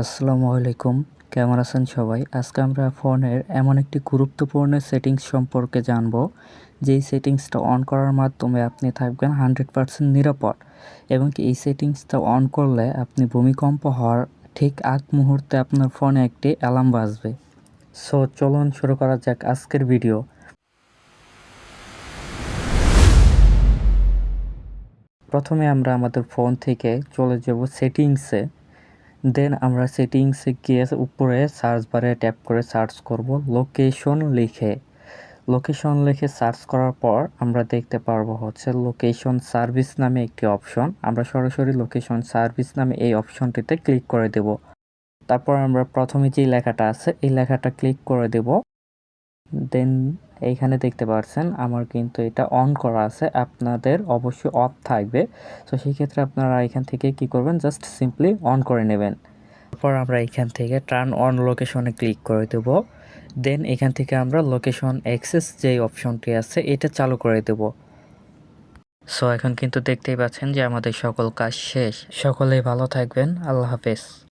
আসসালামু আলাইকুম। কেমন আছেন সবাই? আজকে আমরা ফোনের এমন একটি গুরুত্বপূর্ণ সেটিংস সম্পর্কে জানব। যেই সেটিংসটা অন করার মাধ্যমে আপনি থাকবেন হান্ড্রেড পারসেন্ট নিরাপদ এবং কি এই সেটিংসটা অন করলে আপনি ভূমিকম্প হওয়ার ঠিক আগ মুহূর্তে আপনার ফোনে একটি অ্যালার্ম বাজবে। সো চলুন শুরু করা যাক আজকের ভিডিও। প্রথমে আমরা আমাদের ফোন থেকে চলে যাব সেটিংসে। দেন আমরা সেটিংসে গিয়ে উপরে সার্চ বারে ট্যাপ করে সার্চ করব লোকেশন লিখে। লোকেশন লিখে সার্চ করার পর আমরা দেখতে পারব হচ্ছে লোকেশন সার্ভিস নামে একটি অপশন আমরা সরাসরি লোকেশন সার্ভিস নামে এই অপশনটিতে ক্লিক করে দেব। তারপর আমরা প্রথমে যে লেখাটা আছে, এই লেখাটা ক্লিক করে দেব। দেন এইখানে দেখতে পাচ্ছেন আমার কিন্তু এটা অন করা আছে, আপনাদের অবশ্যই অফ থাকবে। তো সেই ক্ষেত্রে আপনারা এখান থেকে কি করবেন জাস্ট সিম্পলি অন করে নেবেন। তারপর আমরা এখান থেকে টার্ন অন লোকেশনে ক্লিক করে দেব। দেন এখান থেকে আমরা লোকেশন অ্যাক্সেস যে অপশনটি আছে, এটা চালু করে দেব। সো এখন কিন্তু দেখতেই পাচ্ছেন যে আমাদের সকল কাজ শেষ। সকলেই ভালো থাকবেন, আল্লাহ হাফেজ।